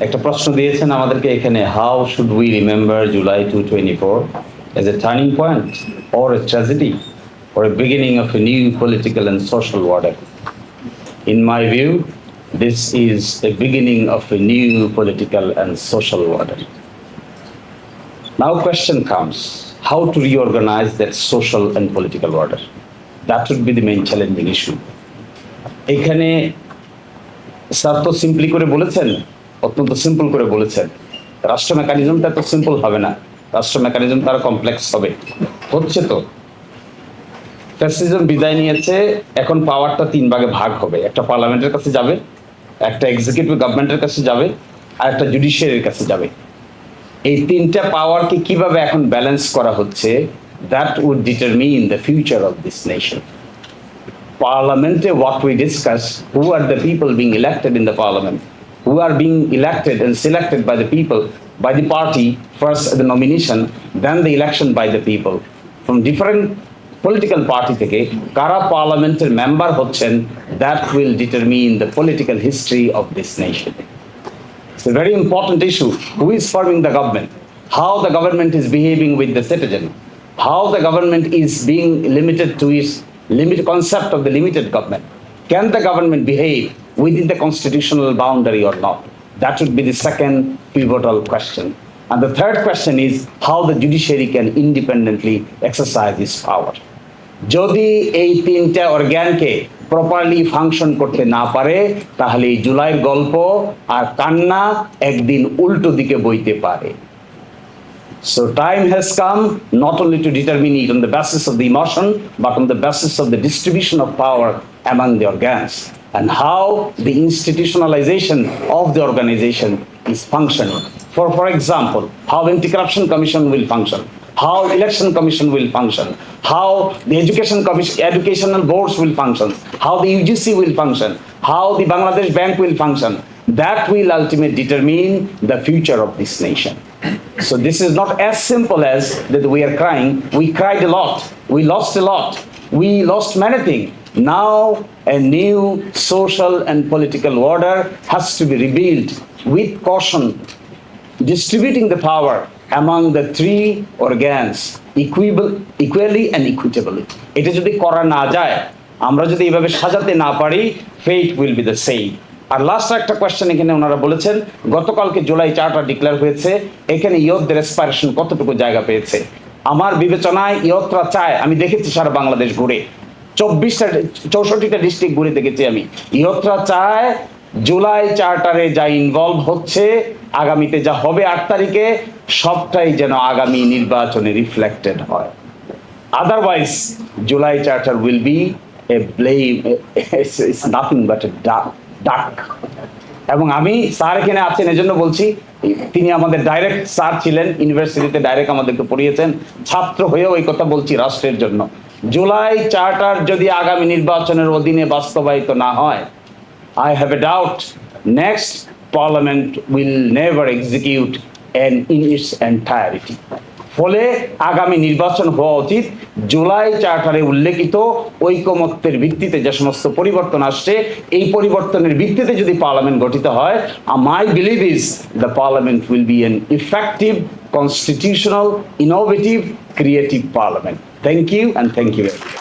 একটা প্রশ্ন দিয়েছেন আমাদেরকে এখানে how should we remember July two twenty four as a turning point or a tragedy or a beginning of a new political and social order in my view this is a beginning of a new political and social order now question comes how to reorganise that social and political order that would be the main challenging issue এখানে sir তো simply করে বলেছেন অত্যন্ত simple করে বলেছেন। রাষ্ট্র মেকানিজমটা তো simple হবে না। রাষ্ট্র মেকানিজম তার কমপ্লেক্স হবে। হচ্ছে তো ফ্যাসিজম বিদায় নিয়েছে, এখন পাওয়ারটা তিন ভাগে ভাগ হবে। একটা পার্লামেন্টের কাছে যাবে, একটা এক্সিকিউটিভ গভর্নমেন্টের কাছে যাবে, আর একটা জুডিশিয়ারির কাছে যাবে। এই তিনটা পাওয়ারকে কীভাবে এখন ব্যালেন্স করা হচ্ছে that would determine the future of this nation পার্লামেন্টে what we discuss who are the people being elected in the parliament? who are being elected and selected by the people by the party first the nomination then the election by the people from different political party থেকে কারা পার্লামেন্টের member হচ্ছেন that will determine the political history of this nation it's a very important issue who is forming the government how the government is behaving with the citizen how the government is being limited to its limit concept of the limited government. Can the government behave within the constitutional boundary or not? That would be the second pivotal question. And the third question is how the judiciary can independently exercise its power. যদি এই তিনটা অর্গ্যানকে properly function করতে না পারে তাহলে এই জুলাইয়ের গল্প আর কান্না একদিন উল্টো দিকে বইতে পারে So time has come not only to determine it on the basis of the emotion, but on the basis of the distribution of power among the organs and how the institutionalization of the organization is functioning. For, for example, how anti-corruption commission will function, how election commission will function, how the education commission, educational boards will function, how the UGC will function, how the Bangladesh Bank will function. That will ultimately determine the future of this nation. So this is not as simple as that we are crying. We cried a lot. We lost a lot. We lost many things. Now a new social and political order has to be rebuilt with caution, distributing the power among the three organs equable, equally and equitably. এটা যদি করা না যায় আমরা যদি এভাবে সাজাতে না পারি fate will be the same R last একটা কোয়েশ্চেন এখানে ওনারা বলেছেন গতকালকে জুলাই চার্টার ডিক্লেয়ার হয়েছে এখানে ইয়তদের রেসপাইরেশন কতটুকু জায়গা পেয়েছে? আমার বিবেচনায় ইয়তরা চায় আমি দেখেছি সারা বাংলাদেশ ঘুরে। চব্বিশটা চৌষট্টিটা ডিস্ট্রিক্ট ঘুরে দেখেছি আমি। ইহতরা চায় জুলাই চার্টারে যা ইনভলভ হচ্ছে আগামীতে যা হবে আট তারিখে সবটাই যেন আগামী নির্বাচনে রিফ্লেক্টেড হয়। Otherwise July charter will be a it's, it's nothing but a dark, dark. এবং আমি স্যার এখানে আছেন এজন্য বলছি তিনি আমাদের ডাইরেক্ট স্যার ছিলেন ইউনিভার্সিটিতে ডাইরেক্ট আমাদেরকে পড়িয়েছেন। ছাত্র হয়েও এই কথা বলছি রাষ্ট্রের জন্য। জুলাই চার্টার যদি আগামী নির্বাচনের অধীনে বাস্তবায়িত না হয় I have a doubt next parliament will never execute and in its entirety. ফলে আগামী নির্বাচন হওয়া উচিত জুলাই চার্টারে উল্লেখিত ঐকমত্যের ভিত্তিতে যে সমস্ত পরিবর্তন আসছে, এই পরিবর্তনের ভিত্তিতে যদি পার্লামেন্ট গঠিত হয় my believe is the parliament will be an effective constitutional innovative creative parliament Thank you and thank you very much.